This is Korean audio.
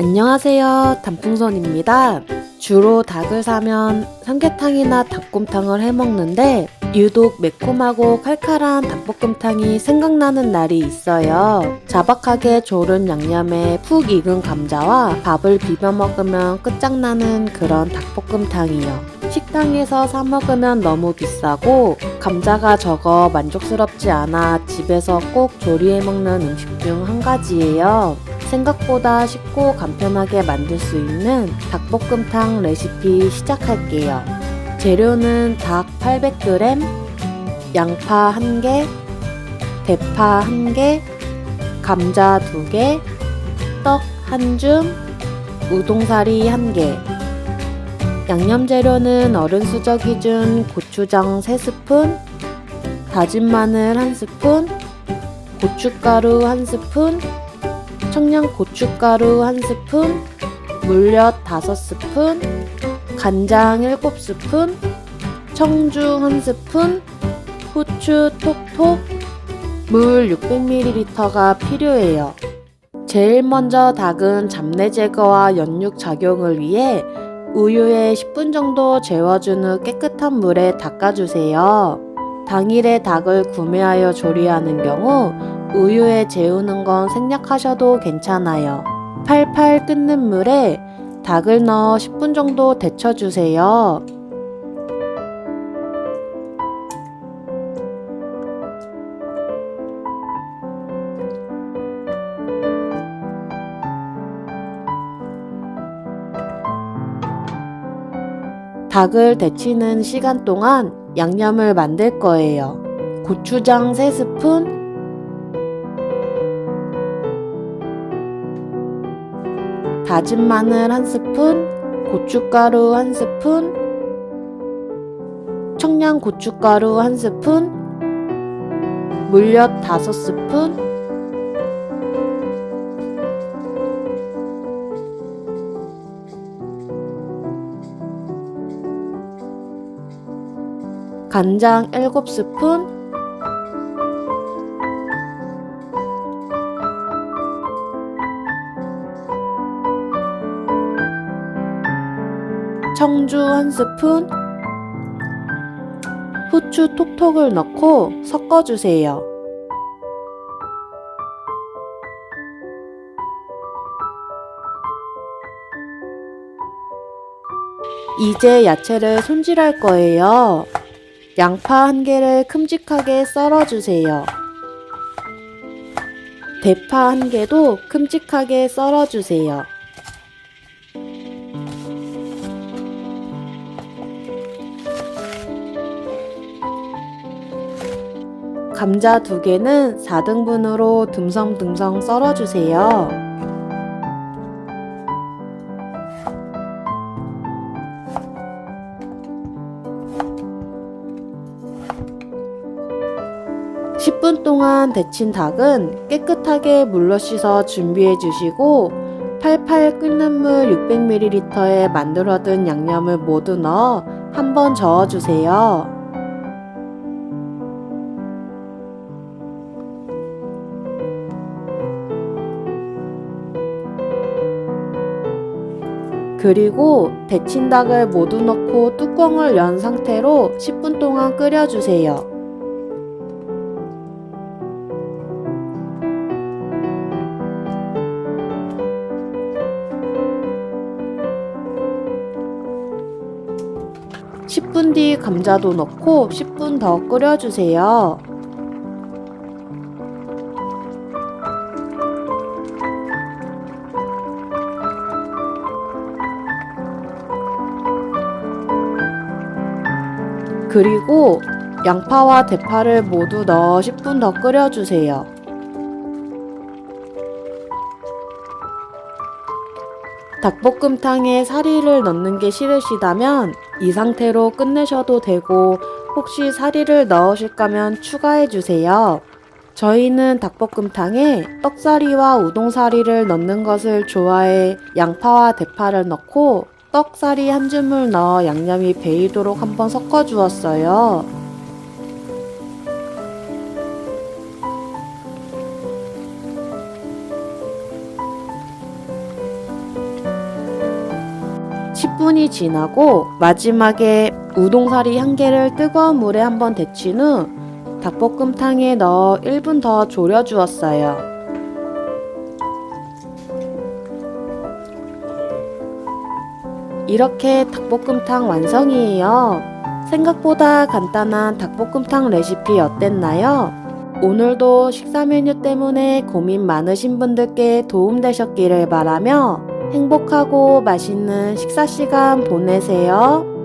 안녕하세요. 단풍선입니다. 주로 닭을 사면 삼계탕이나 닭곰탕을 해 먹는데 유독 매콤하고 칼칼한 닭볶음탕이 생각나는 날이 있어요. 자박하게 졸은 양념에 푹 익은 감자와 밥을 비벼 먹으면 끝장나는 그런 닭볶음탕이요. 식당에서 사 먹으면 너무 비싸고 감자가 적어 만족스럽지 않아 집에서 꼭 조리해 먹는 음식 중 한 가지예요. 생각보다 쉽고 간편하게 만들 수 있는 닭볶음탕 레시피 시작할게요. 재료는 닭 800g, 양파 1개, 대파 1개, 감자 2개, 떡 1줌, 우동사리 1개. 양념 재료는 어른 수저 기준 고추장 3스푼, 다진 마늘 1스푼, 고춧가루 1스푼, 청양 고춧가루 1스푼, 물엿 5스푼, 간장 7스푼, 청주 1스푼, 후추 톡톡, 물 600ml가 필요해요. 제일 먼저 닭은 잡내 제거와 연육 작용을 위해 우유에 10분 정도 재워준 후 깨끗한 물에 닦아주세요. 당일에 닭을 구매하여 조리하는 경우 우유에 재우는 건 생략하셔도 괜찮아요. 팔팔 끓는 물에 닭을 넣어 10분 정도 데쳐주세요. 닭을 데치는 시간 동안 양념을 만들 거예요. 고추장 3스푼, 다진 마늘 1스푼, 고춧가루 1스푼, 청양 고춧가루 1스푼, 물엿 5스푼, 간장 7스푼, 청주 1스푼, 후추 톡톡을 넣고 섞어주세요. 이제 야채를 손질할 거예요. 양파 한 개를 큼직하게 썰어주세요. 대파 한 개도 큼직하게 썰어주세요. 감자 두 개는 4등분으로 듬성듬성 썰어주세요. (10분) 동안 데친 닭은 깨끗하게 물로 씻어 준비해 주시고 팔팔 끓는 물 600ml에 만들어둔 양념을 모두 넣어 한번 저어주세요. 그리고 데친 닭을 모두 넣고 뚜껑을 연 상태로 10분 동안 끓여주세요. (10분) 뒤 감자도 넣고 (10분) 더 끓여주세요. 그리고 양파와 대파를 모두 넣어 10분 더 끓여주세요. 닭볶음탕에 사리를 넣는 게 싫으시다면 이 상태로 끝내셔도 되고 혹시 사리를 넣으실 거면 추가해 주세요. 저희는 닭볶음탕에 떡사리와 우동사리를 넣는 것을 좋아해 양파와 대파를 넣고 떡사리 한 줌을 넣어 양념이 배이도록 한번 섞어 주었어요. 10분이 지나고 마지막에 우동사리 한 개를 뜨거운 물에 한번 데친 후 닭볶음탕에 넣어 1분 더 졸여 주었어요. 이렇게 닭볶음탕 완성이에요. 생각보다 간단한 닭볶음탕 레시피 어땠나요? 오늘도 식사 메뉴 때문에 고민 많으신 분들께 도움되셨기를 바라며 행복하고 맛있는 식사 시간 보내세요.